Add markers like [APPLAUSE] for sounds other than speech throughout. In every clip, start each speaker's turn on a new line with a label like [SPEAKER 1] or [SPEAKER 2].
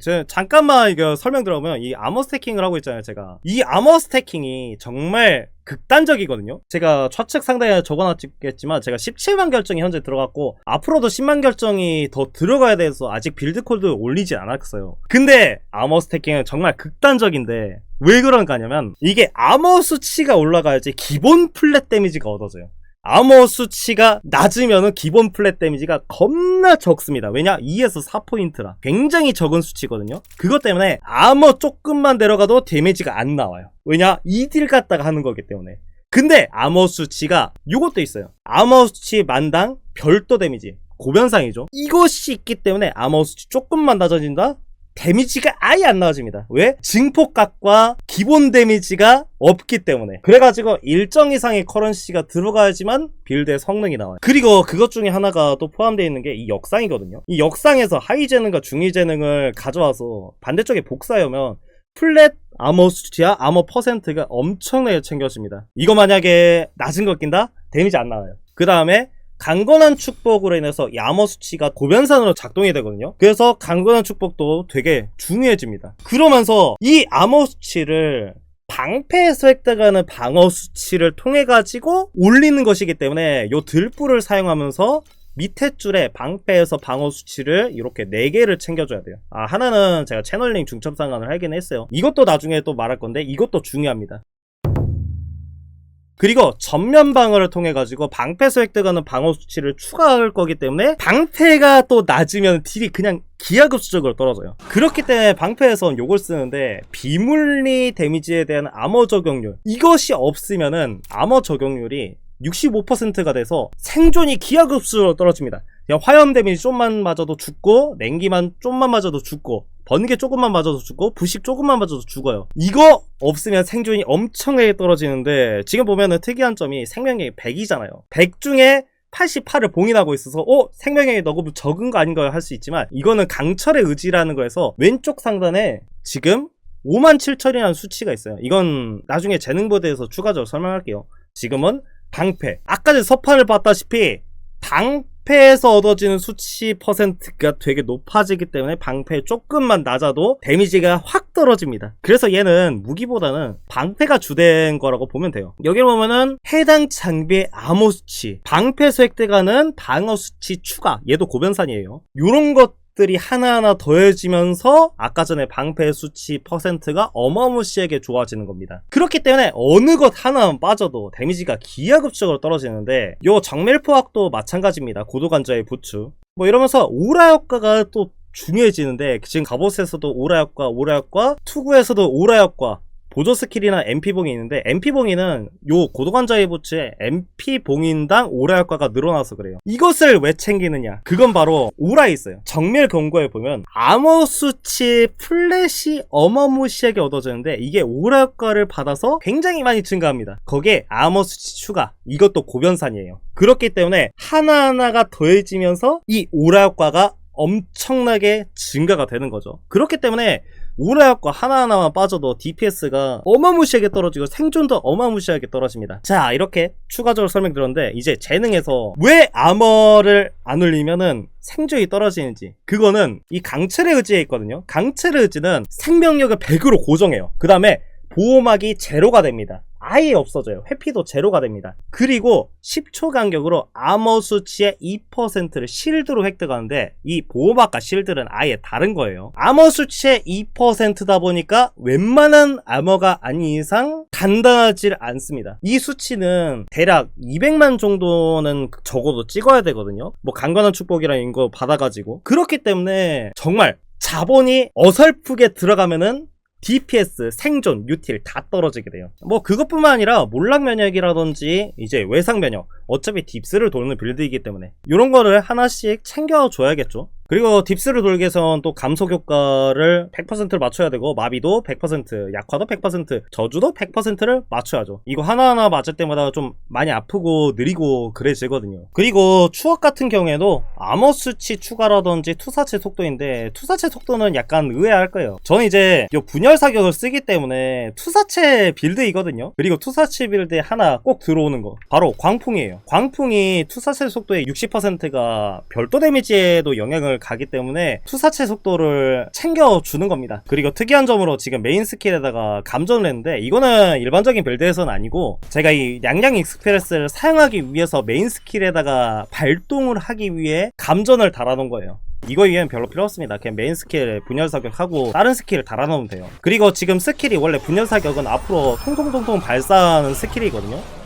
[SPEAKER 1] 제 잠깐만 이거 설명 들어보면 이 아머 스태킹을 하고 있잖아요 제가. 이 아머 스태킹이 정말 극단적이거든요. 제가 좌측 상단에 적어놨겠지만 제가 17만 결정이 현재 들어갔고 앞으로도 10만 결정이 더 들어가야 돼서 아직 빌드 코드 올리지 않았어요. 근데 아머 스태킹은 정말 극단적인데 왜 그런가 하냐면 이게 아머 수치가 올라가야지 기본 플랫 데미지가 얻어져요 아머 수치가 낮으면은 기본 플랫 데미지가 겁나 적습니다. 왜냐? 2에서 4포인트라. 굉장히 적은 수치거든요. 그것 때문에 아머 조금만 내려가도 데미지가 안 나와요. 왜냐? 2딜 갖다가 하는 거기 때문에. 근데 아머 수치가 이것도 있어요. 아머 수치 만당 별도 데미지. 고변상이죠. 이것이 있기 때문에 아머 수치 조금만 낮아진다? 데미지가 아예 안 나와집니다. 왜? 증폭각과 기본 데미지가 없기 때문에. 그래가지고 일정 이상의 커런시가 들어가야지만 빌드의 성능이 나와요. 그리고 그것 중에 하나가 또 포함되어 있는 게 이 역상이거든요. 이 역상에서 하이 재능과 중위 재능을 가져와서 반대쪽에 복사하면 플랫 아머 수치와 아머 퍼센트가 엄청나게 챙겨집니다. 이거 만약에 낮은 거 낀다? 데미지 안 나와요. 그 다음에 강건한 축복으로 인해서 야머 수치가 고변산으로 작동이 되거든요. 그래서 강건한 축복도 되게 중요해집니다. 그러면서 이 암호 수치를 방패에서 획득하는 방어 수치를 통해 가지고 올리는 것이기 때문에 요 들불을 사용하면서 밑에 줄에 방패에서 방어 수치를 이렇게 4개를 챙겨줘야 돼요. 아, 하나는 제가 채널링 중첩 상관을 하긴 했어요. 이것도 나중에 또 말할 건데 이것도 중요합니다. 그리고 전면 방어를 통해 가지고 방패에서 획득하는 방어 수치를 추가할 거기 때문에 방패가 또 낮으면 딜이 그냥 기하급수적으로 떨어져요. 그렇기 때문에 방패에선 요걸 쓰는데 비물리 데미지에 대한 암호 적용률 이것이 없으면은 암호 적용률이 65%가 돼서 생존이 기하급수로 떨어집니다. 화염 데미지 좀만 맞아도 죽고 냉기만 좀만 맞아도 죽고 번개 조금만 맞아도 죽고 부식 조금만 맞아도 죽어요. 이거 없으면 생존이 엄청나게 떨어지는데 지금 보면은 특이한 점이 생명력이 100이잖아요. 100 중에 88을 봉인하고 있어서 어 생명력이 너무 적은 거 아닌가 할수 있지만 이거는 강철의 의지라는 거에서 왼쪽 상단에 지금 5만 7천이라는 수치가 있어요. 이건 나중에 재능보드에서 추가적으로 설명할게요. 지금은 방패. 아까 전에 서판을 봤다시피 방 패에서 얻어지는 수치 퍼센트가 되게 높아지기 때문에 방패 조금만 낮아도 데미지가 확 떨어집니다. 그래서 얘는 무기보다는 방패가 주된 거라고 보면 돼요. 여기 보면은 해당 장비의 암호 수치, 방패에서 획득하는 방어 수치 추가, 얘도 고변산이에요. 요런 것 들이 하나하나 더해지면서 아까 전에 방패 수치 퍼센트가 어마무시하게 좋아지는 겁니다. 그렇기 때문에 어느 것 하나만 빠져도 데미지가 기하급수적으로 떨어지는데 요 정밀포악도 마찬가지입니다. 고도관자의 부추. 뭐 이러면서 오라 효과가 또 중요해지는데 지금 갑옷에서도 오라 효과, 오라 효과, 투구에서도 오라 효과 보조 스킬이나 MP 봉이 있는데 MP 봉이는 요 고도관자의 부츠에 MP 봉인당 오라 효과가 늘어나서 그래요. 이것을 왜 챙기느냐? 그건 바로 오라에 있어요. 정밀 경고에 보면 암호 수치 플랫이 어마무시하게 얻어지는데 이게 오라 효과를 받아서 굉장히 많이 증가합니다. 거기에 암호 수치 추가 이것도 고변산이에요. 그렇기 때문에 하나하나가 더해지면서 이 오라 효과가 엄청나게 증가가 되는 거죠. 그렇기 때문에 우라약과 하나하나만 빠져도 DPS가 어마무시하게 떨어지고 생존도 어마무시하게 떨어집니다. 자, 이렇게 추가적으로 설명드렸는데 이제 재능에서 왜 아머를 안 올리면은 생존이 떨어지는지 그거는 이 강철의 의지에 있거든요. 강철의 의지는 생명력을 100으로 고정해요. 그 다음에 보호막이 제로가 됩니다. 아예 없어져요. 회피도 제로가 됩니다. 그리고 10초 간격으로 아머 수치의 2%를 실드로 획득하는데 이 보호막과 실드는 아예 다른 거예요. 아머 수치의 2%다 보니까 웬만한 아머가 아닌 이상 단단하지 않습니다. 이 수치는 대략 200만 정도는 적어도 찍어야 되거든요. 뭐 강건한 축복이라는 거 받아가지고 그렇기 때문에 정말 자본이 어설프게 들어가면은 DPS, 생존, 유틸 다 떨어지게 돼요. 뭐 그것뿐만 아니라 몰락 면역이라든지 이제 외상 면역 어차피 딥스를 도는 빌드이기 때문에 이런 거를 하나씩 챙겨줘야겠죠. 그리고 딥스를 돌기 위해선 또 감속 효과를 100%를 맞춰야 되고 마비도 100% 약화도 100% 저주도 100%를 맞춰야죠. 이거 하나하나 맞을 때마다 좀 많이 아프고 느리고 그래지거든요. 그리고 추억 같은 경우에도 암호 수치 추가라든지 투사체 속도인데 투사체 속도는 약간 의아할 거예요. 저는 이제 이 분열 사격을 쓰기 때문에 투사체 빌드이거든요. 그리고 투사체 빌드에 하나 꼭 들어오는 거 바로 광풍이에요. 광풍이 투사체 속도의 60%가 별도 데미지에도 영향을 가기 때문에 투사체 속도를 챙겨주는 겁니다. 그리고 특이한 점으로 지금 메인 스킬에다가 감전을 했는데 이거는 일반적인 빌드에서는 아니고 제가 이 양양 익스프레스를 사용하기 위해서 메인 스킬에다가 발동을 하기 위해 감전을 달아놓은 거예요. 이거 이외엔 별로 필요 없습니다. 그냥 메인 스킬 분열 사격하고 다른 스킬을 달아놓으면 돼요. 그리고 지금 스킬이 원래 분열 사격은 앞으로 통통통통 발사하는 스킬이거든요.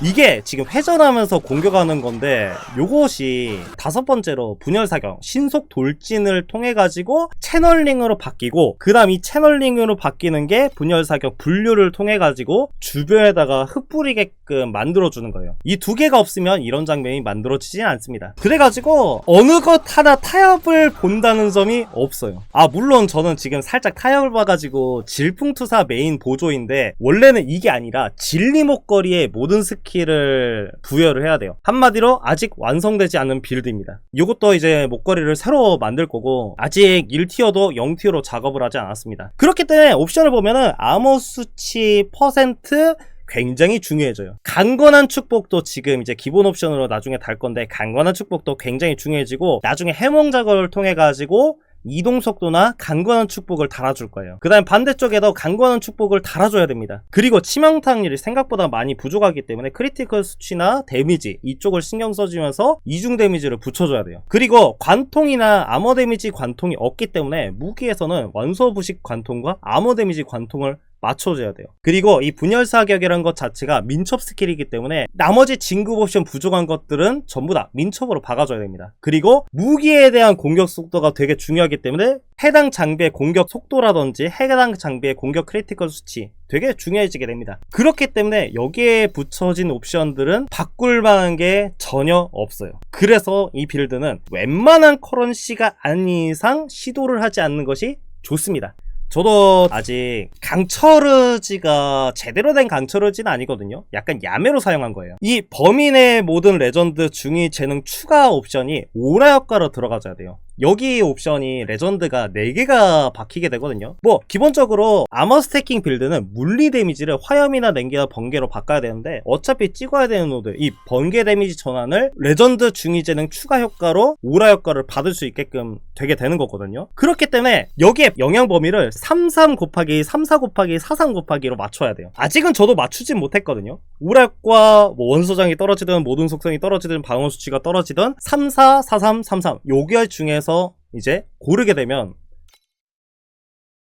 [SPEAKER 1] 이게 지금 회전하면서 공격하는 건데 요것이 다섯 번째로 분열 사격 신속 돌진을 통해 가지고 채널링으로 바뀌고 그다음 이 채널링으로 바뀌는 게 분열 사격 분류를 통해 가지고 주변에다가 흩뿌리게끔 만들어 주는 거예요. 이 두 개가 없으면 이런 장면이 만들어지진 않습니다. 그래 가지고 어느 것 하나 타협을 본다는 점이 없어요. 아 물론 저는 지금 살짝 타협을 봐 가지고 질풍투사 메인 보조인데 원래는 이게 아니라 진리 목걸이의 모든 스킬 을 부여를 해야 돼요. 한마디로 아직 완성되지 않은 빌드입니다. 이것도 이제 목걸이를 새로 만들 거고 아직 1티어도 0티어로 작업을 하지 않았습니다. 그렇기 때문에 옵션을 보면은 아머 수치 퍼센트 굉장히 중요해져요. 강건한 축복도 지금 이제 기본 옵션으로 나중에 달 건데 강건한 축복도 굉장히 중요해지고 나중에 해몽 작업을 통해 가지고 이동 속도나 강건한 축복을 달아줄 거예요. 그 다음 반대쪽에도 강건한 축복을 달아줘야 됩니다. 그리고 치명타률이 생각보다 많이 부족하기 때문에 크리티컬 수치나 데미지 이쪽을 신경 써주면서 이중 데미지를 붙여줘야 돼요. 그리고 관통이나 아머 데미지 관통이 없기 때문에 무기에서는 원소 부식 관통과 아머 데미지 관통을 맞춰줘야 돼요. 그리고 이 분열 사격이라는 것 자체가 민첩 스킬이기 때문에 나머지 진급 옵션 부족한 것들은 전부 다 민첩으로 박아줘야 됩니다. 그리고 무기에 대한 공격 속도가 되게 중요하기 때문에 해당 장비의 공격 속도라든지 해당 장비의 공격 크리티컬 수치 되게 중요해지게 됩니다. 그렇기 때문에 여기에 붙여진 옵션들은 바꿀 만한 게 전혀 없어요. 그래서 이 빌드는 웬만한 커런시가 아닌 이상 시도를 하지 않는 것이 좋습니다. 저도 아직 강철르지가 제대로 된 강철르지는 아니거든요. 약간 야매로 사용한 거예요. 이 범인의 모든 레전드 중위 재능 추가 옵션이 오라 효과로 들어가줘야 돼요. 여기 옵션이 레전드가 4개가 박히게 되거든요. 뭐 기본적으로 아머 스태킹 빌드는 물리 데미지를 화염이나 냉기나 번개로 바꿔야 되는데 어차피 찍어야 되는 노드 이 번개 데미지 전환을 레전드 중위 재능 추가 효과로 오라 효과를 받을 수 있게끔 되게 되는 거거든요. 그렇기 때문에 여기에 영향 범위를 33 곱하기 34 곱하기 43 곱하기로 맞춰야 돼요. 아직은 저도 맞추진 못했거든요. 오라 효과 뭐 원소장이 떨어지든 모든 속성이 떨어지든 방어 수치가 떨어지든 34 43 33 요게 중에서 이제 고르게 되면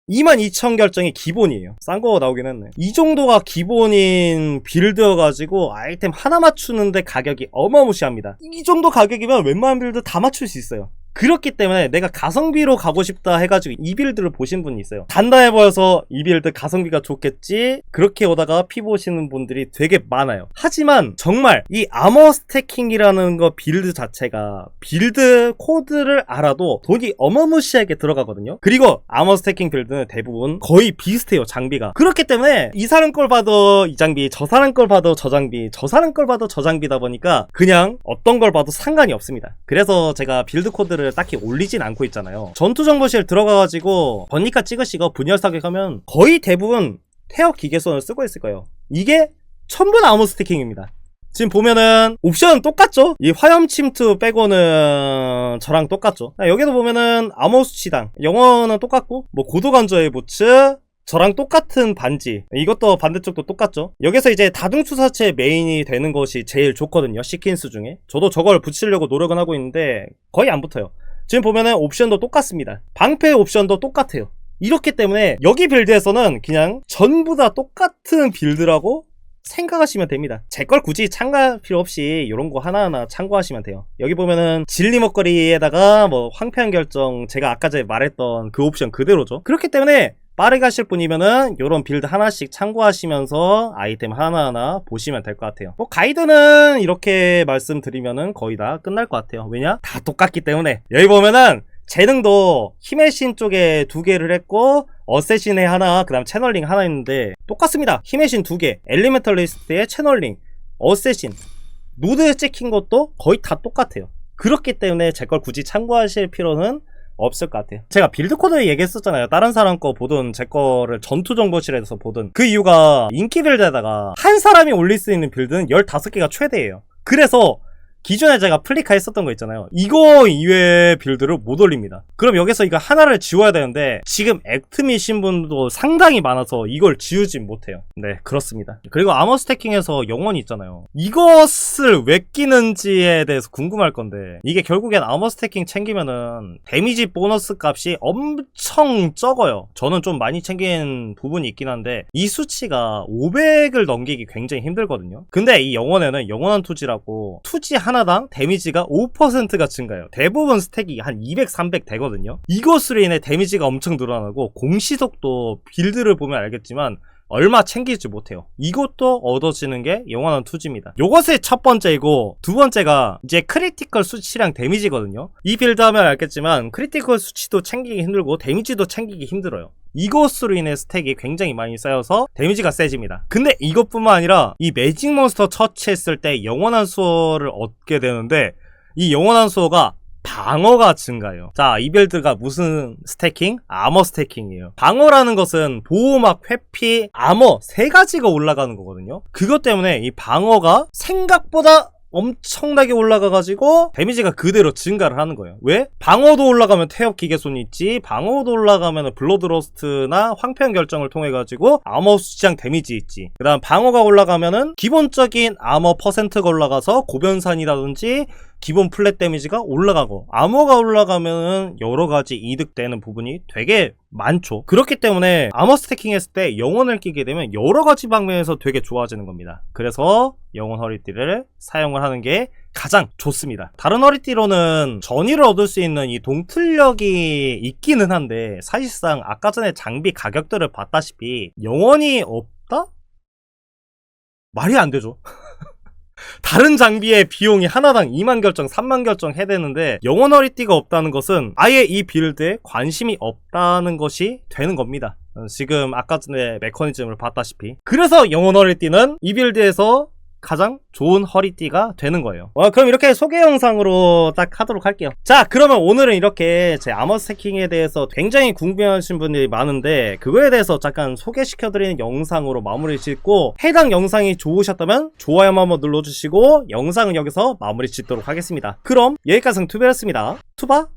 [SPEAKER 1] 22,000 결정이 기본이에요. 싼 거 나오긴 했네. 이 정도가 기본인 빌드여가지고 아이템 하나 맞추는데 가격이 어마무시합니다. 이 정도 가격이면 웬만한 빌드 다 맞출 수 있어요. 그렇기 때문에 내가 가성비로 가고 싶다 해가지고 이 빌드를 보신 분이 있어요. 단단해 보여서 이 빌드 가성비가 좋겠지. 그렇게 오다가 피 보시는 분들이 되게 많아요. 하지만 정말 이 아머 스태킹이라는 거 빌드 자체가 빌드 코드를 알아도 돈이 어마무시하게 들어가거든요. 그리고 아머 스태킹 빌드는 대부분 거의 비슷해요. 장비가. 그렇기 때문에 이 사람 걸 봐도 이 장비, 저 사람 걸 봐도 저 장비, 저 사람 걸 봐도 저 장비다 보니까 그냥 어떤 걸 봐도 상관이 없습니다. 그래서 제가 빌드 코드를 딱히 올리진 않고 있잖아요. 전투 정보실 들어가가지고 번니카 찍으시고 분열 사격하면 거의 대부분 태어 기계선을 쓰고 있을 거예요. 이게 전부 다 아머 스태킹입니다. 지금 보면은 옵션은 똑같죠? 이 화염 침투 빼고는 저랑 똑같죠? 아, 여기도 보면은 암호 수치당 영어는 똑같고 뭐 고도관저의 보츠 저랑 똑같은 반지 이것도 반대쪽도 똑같죠 여기서 이제 다중투사체 메인이 되는 것이 제일 좋거든요 시킨스 중에 저도 저걸 붙이려고 노력은 하고 있는데 거의 안 붙어요 지금 보면은 옵션도 똑같습니다 방패 옵션도 똑같아요 이렇기 때문에 여기 빌드에서는 그냥 전부 다 똑같은 빌드라고 생각하시면 됩니다. 제 걸 굳이 참고할 필요 없이 이런 거 하나하나 참고하시면 돼요. 여기 보면은 진리 먹거리에다가 뭐 황폐한 결정 제가 아까 전에 말했던 그 옵션 그대로죠. 그렇기 때문에 빠르게 하실 분이면은 이런 빌드 하나씩 참고하시면서 아이템 하나하나 보시면 될 것 같아요. 뭐 가이드는 이렇게 말씀드리면은 거의 다 끝날 것 같아요. 왜냐? 다 똑같기 때문에 여기 보면은 재능도 힘의 신 쪽에 두 개를 했고 어쌔신에 하나 그 다음 채널링 하나 있는데 똑같습니다 힘의 신 두개 엘리멘털리스트의 채널링 어쌔신 노드에 찍힌 것도 거의 다 똑같아요 그렇기 때문에 제 걸 굳이 참고하실 필요는 없을 것 같아요. 제가 빌드 코드 얘기했었잖아요. 다른 사람 거 보든 제 거를 전투 정보실에서 보든 그 이유가 인기 빌드에다가 한 사람이 올릴 수 있는 빌드는 15개가 최대예요. 그래서 기존에 제가 플리카 했었던 거 있잖아요. 이거 이외의 빌드를 못 올립니다. 그럼 여기서 이거 하나를 지워야 되는데 지금 액트미 신 분도 상당히 많아서 이걸 지우지 못해요. 네, 그렇습니다. 그리고 아머 스태킹에서 영원이 있잖아요. 이것을 왜 끼는지에 대해서 궁금할 건데 이게 결국엔 아머 스태킹 챙기면은 데미지 보너스 값이 엄청 적어요. 저는 좀 많이 챙긴 부분이 있긴 한데 이 수치가 500을 넘기기 굉장히 힘들거든요. 근데 이 영원에는 영원한 투지라고 투지 하나 당 데미지가 5%가 증가해요. 대부분 스택이 한 200, 300 되거든요. 이것으로 인해 데미지가 엄청 늘어나고 공시속도 빌드를 보면 알겠지만 얼마 챙기지 못해요. 이것도 얻어지는 게 영원한 투지입니다. 요것의 첫 번째이고 두 번째가 이제 크리티컬 수치랑 데미지거든요. 이 빌드 하면 알겠지만 크리티컬 수치도 챙기기 힘들고 데미지도 챙기기 힘들어요. 이것으로 인해 스택이 굉장히 많이 쌓여서 데미지가 세집니다. 근데 이것뿐만 아니라 이 매직 몬스터 처치했을 때 영원한 수어를 얻게 되는데 이 영원한 수어가 방어가 증가해요. 자, 이 빌드가 무슨 스태킹? 아머 스태킹이에요. 방어라는 것은 보호막, 회피, 아머 세 가지가 올라가는 거거든요. 그것 때문에 이 방어가 생각보다 엄청나게 올라가가지고 데미지가 그대로 증가를 하는 거예요. 왜? 방어도 올라가면 태엽 기계손이 있지, 방어도 올라가면 블러드로스트나 황폐한 결정을 통해가지고 아머 수치장 데미지 있지. 그 다음 방어가 올라가면은 기본적인 아머 퍼센트가 올라가서 고변산이라든지 기본 플랫 데미지가 올라가고 암호가 올라가면은 여러 가지 이득되는 부분이 되게 많죠. 그렇기 때문에 아머 스태킹 했을 때 영혼을 끼게 되면 여러 가지 방면에서 되게 좋아지는 겁니다. 그래서 영혼 허리띠를 사용을 하는 게 가장 좋습니다. 다른 허리띠로는 전의를 얻을 수 있는 이 동틀력이 있기는 한데 사실상 아까 전에 장비 가격들을 봤다시피 영원이 없다? 말이 안 되죠. [LAUGHS] 다른 장비의 비용이 하나당 2만 결정, 3만 결정 해야 되는데 영원 허리띠가 없다는 것은 아예 이 빌드에 관심이 없다는 것이 되는 겁니다. 어, 지금 아까 전에 메커니즘을 봤다시피 그래서 영원 허리띠는 이 빌드에서 가장 좋은 허리띠가 되는 거예요. 어, 그럼 이렇게 소개 영상으로 딱 하도록 할게요. 자, 그러면 오늘은 이렇게 제 아머 스태킹에 대해서 굉장히 궁금해하신 분들이 많은데 그거에 대해서 잠깐 소개시켜드리는 영상으로 마무리 짓고 해당 영상이 좋으셨다면 좋아요 한번 눌러주시고 영상은 여기서 마무리 짓도록 하겠습니다. 그럼 여기까지 투베였습니다. 투바